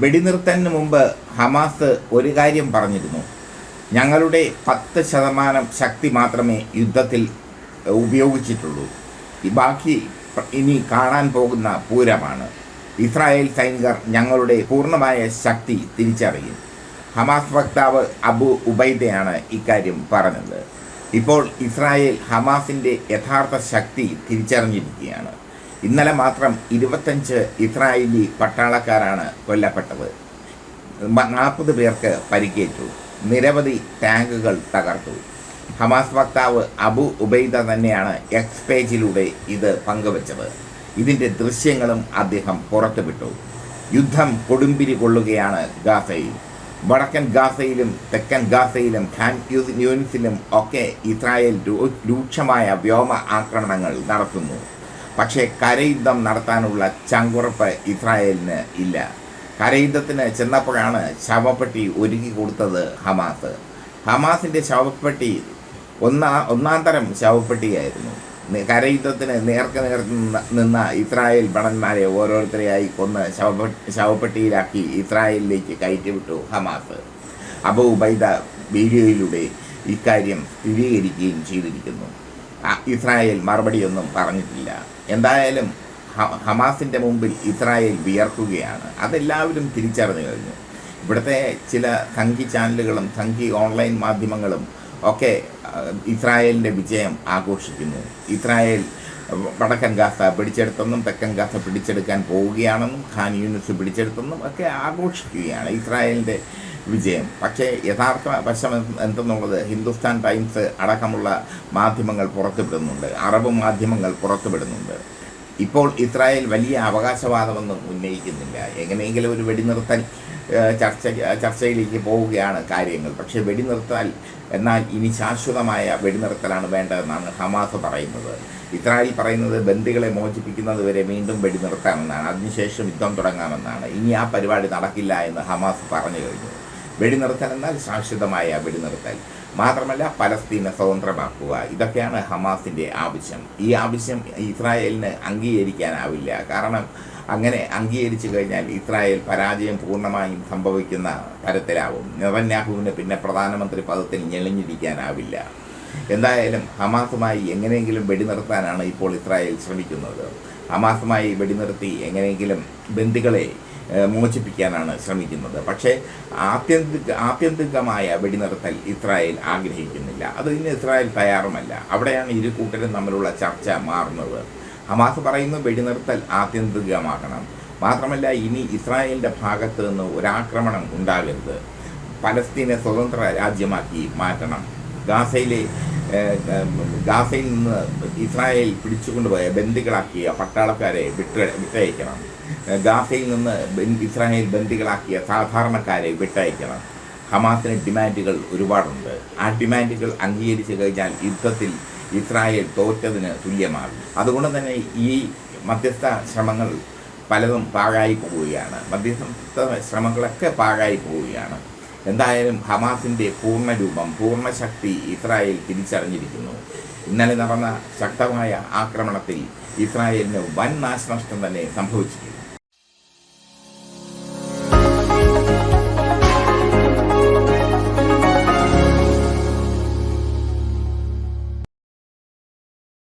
വെടിനിർത്തലിന് മുമ്പ് ഹമാസ് ഒരു കാര്യം പറഞ്ഞിരുന്നു. ഞങ്ങളുടെ പത്ത് ശതമാനം ശക്തി മാത്രമേ യുദ്ധത്തിൽ ഉപയോഗിച്ചിട്ടുള്ളൂ. ബാക്കി ഇനി കാണാൻ പോകുന്ന പൂരമാണ്. ഇസ്രായേൽ സൈനികർ ഞങ്ങളുടെ പൂർണമായ ശക്തി തിരിച്ചറിയും. ഹമാസ് വക്താവ് അബു ഉബൈദയാണ് ഇക്കാര്യം പറഞ്ഞത്. ഇപ്പോൾ ഇസ്രായേൽ ഹമാസിന്റെ യഥാർത്ഥ ശക്തി തിരിച്ചറിഞ്ഞിരിക്കുകയാണ്. ഇന്നലെ മാത്രം ഇരുപത്തഞ്ച് ഇസ്രായേലി പട്ടാളക്കാരാണ് കൊല്ലപ്പെട്ടത്. നാൽപ്പത് പേർക്ക് പരിക്കേറ്റു. നിരവധി ടാങ്കുകൾ തകർത്തു. ഹമാസ് വക്താവ് അബു ഉബൈദ തന്നെയാണ് എക്സ് പേജിലൂടെ ഇത് പങ്കുവച്ചത്. ഇതിന്റെ ദൃശ്യങ്ങളും അദ്ദേഹം പുറത്തുവിട്ടു. യുദ്ധം കൊടുമ്പിരി കൊള്ളുകയാണ് ഗാസയിൽ. വടക്കൻ ഗാസയിലും തെക്കൻ ഗാസയിലും ഖാൻ യൂനിസിലും ഒക്കെ ഇസ്രായേൽ രൂക്ഷമായ വ്യോമ ആക്രമണങ്ങൾ നടത്തുന്നു. പക്ഷേ കരയുദ്ധം നടത്താനുള്ള ചങ്കുറപ്പ് ഇസ്രായേലിന് ഇല്ല. കരയുദ്ധത്തിന് ചെന്നപ്പോഴാണ് ശവപ്പെട്ടി ഒരുക്കി കൊടുത്തത് ഹമാസ്. ഹമാസിന്റെ ശവപ്പെട്ടി ഒന്നാ ഒന്നാം തരം ശവപ്പെട്ടിയായിരുന്നു. കരയുദ്ധത്തിന് നേർക്ക് നേർ നിന്ന- ഇസ്രായേൽ ഭടന്മാരെ ഓരോരുത്തരെയായി കൊന്ന് ശവപ്പെട്ടി ശവപ്പെട്ടിയിലാക്കി ഇസ്രായേലിലേക്ക് കയറ്റിവിട്ടു ഹമാസ്. അബു വീഡിയോയിലൂടെ ഇക്കാര്യം സ്ഥിരീകരിക്കുകയും ചെയ്തിരിക്കുന്നു. ഇസ്രായേൽ മറുപടിയൊന്നും പറഞ്ഞിട്ടില്ല. എന്തായാലും ഹമാസിന്റെ മുമ്പിൽ ഇസ്രായേൽ വിയർക്കുകയാണ്. അതെല്ലാവരും തിരിച്ചറിഞ്ഞു കഴിഞ്ഞു. ഇവിടുത്തെ ചില സംഘി ചാനലുകളും സംഘി ഓൺലൈൻ മാധ്യമങ്ങളും ഒക്കെ ഇസ്രായേലിന്റെ വിജയം ആഘോഷിക്കുന്നു. ഇസ്രായേൽ വടക്കൻ ഗാസ പിടിച്ചെടുത്തെന്നും തെക്കൻ ഗാസ പിടിച്ചെടുക്കാൻ പോവുകയാണെന്നും ഖാൻ യൂണിസ് പിടിച്ചെടുത്തെന്നും ഒക്കെ ആഘോഷിക്കുകയാണ്. ഇസ്രായേലിന്റെ വിജയം. പക്ഷേ യഥാർത്ഥ വശം എന്തെന്നുള്ളത് ഹിന്ദുസ്ഥാൻ ടൈംസ് അടക്കമുള്ള മാധ്യമങ്ങൾ പുറത്തുവിടുന്നുണ്ട്. അറബ് മാധ്യമങ്ങൾ പുറത്തുവിടുന്നുണ്ട്. ഇപ്പോൾ ഇസ്രായേൽ വലിയ അവകാശവാദമൊന്നും ഉന്നയിക്കുന്നില്ല. എങ്ങനെയെങ്കിലും ഒരു വെടിനിർത്തൽ ചർച്ച ചർച്ചയിലേക്ക് പോവുകയാണ് കാര്യങ്ങൾ. പക്ഷേ വെടിനിർത്തൽ എന്നാൽ ഇനി ശാശ്വതമായ വെടിനിർത്തലാണ് വേണ്ടതെന്നാണ് ഹമാസ് പറയുന്നത്. ഇസ്രായേൽ പറയുന്നത് ബന്ദികളെ മോചിപ്പിക്കുന്നത് വരെ വീണ്ടും വെടിനിർത്താമെന്നാണ്. അതിനുശേഷം യുദ്ധം തുടങ്ങാമെന്നാണ്. ഇനി ആ പരിപാടി നടക്കില്ല എന്ന് ഹമാസ് പറഞ്ഞു കഴിഞ്ഞു. വെടിനിർത്തൽ എന്നാൽ ശാശ്വതമായ വെടിനിർത്തൽ. മാത്രമല്ല പലസ്തീനെ സ്വതന്ത്രമാക്കുക. ഇതൊക്കെയാണ് ഹമാസിന്റെ ആവശ്യം. ഈ ആവശ്യം ഇസ്രായേലിന് അംഗീകരിക്കാനാവില്ല. കാരണം അങ്ങനെ അംഗീകരിച്ചു കഴിഞ്ഞാൽ ഇസ്രായേൽ പരാജയം പൂർണമായും സംഭവിക്കുന്ന തരത്തിലാവും. നെതന്യാഹുവിന് പിന്നെ പ്രധാനമന്ത്രി പദത്തിൽ ഞെളിഞ്ഞിരിക്കാനാവില്ല. എന്തായാലും ഹമാസുമായി എങ്ങനെയെങ്കിലും വെടി നിർത്താനാണ് ഇപ്പോൾ ഇസ്രായേൽ ശ്രമിക്കുന്നത്. ഹമാസുമായി വെടിനിർത്തി എങ്ങനെയെങ്കിലും ബന്ദികളെ ഏഹ്, മോചിപ്പിക്കാനാണ് ശ്രമിക്കുന്നത്. പക്ഷേ ആത്യന്തിക ആത്യന്തികമായ വെടിനിർത്തൽ ഇസ്രായേൽ ആഗ്രഹിക്കുന്നില്ല. അതിന് ഇസ്രായേൽ തയ്യാറുമല്ല. അവിടെയാണ് ഇരു കൂട്ടരും തമ്മിലുള്ള ചർച്ച മാറുന്നത്. ഹമാസ് പറയുന്നു വെടിനിർത്തൽ ആത്യന്തികമാകണം. മാത്രമല്ല ഇനി ഇസ്രായേലിന്റെ ഭാഗത്ത് നിന്ന് ഒരാക്രമണം ഉണ്ടാകരുത്. പലസ്തീനെ സ്വതന്ത്ര രാജ്യമാക്കി മാറ്റണം. ഗാസയിലെ ഗാസയിൽ നിന്ന് ഇസ്രായേൽ പിടിച്ചുകൊണ്ടുപോയ ബന്ദികളാക്കിയ പട്ടാളക്കാരെ വിട്ട് വിട്ടയക്കണം. ഗാസയിൽ നിന്ന് ഇസ്രായേൽ ബന്ദികളാക്കിയ സാധാരണക്കാരെ വിട്ടയക്കണം. ഹമാസിന് ഡിമാൻഡുകൾ ഒരുപാടുണ്ട്. ആ ഡിമാൻഡുകൾ അംഗീകരിച്ചു കഴിഞ്ഞാൽ യുദ്ധത്തിൽ ഇസ്രായേൽ തോറ്റതിന് തുല്യമാകും. അതുകൊണ്ട് തന്നെ ഈ മധ്യസ്ഥ ശ്രമങ്ങൾ പലതും പാഴായി പോവുകയാണ്. മധ്യസ്ഥ ശ്രമങ്ങളൊക്കെ പാഴായി പോവുകയാണ്. എന്തായാലും ഹമാസിന്റെ പൂർണ ശക്തി ഇസ്രായേൽ തിരിച്ചറിഞ്ഞിരിക്കുന്നു. ഇന്നലെ നടന്ന ശക്തമായ ആക്രമണത്തിൽ ഇസ്രായേലിന് വൻ നാശനഷ്ടം തന്നെ സംഭവിച്ചിട്ടുണ്ട്.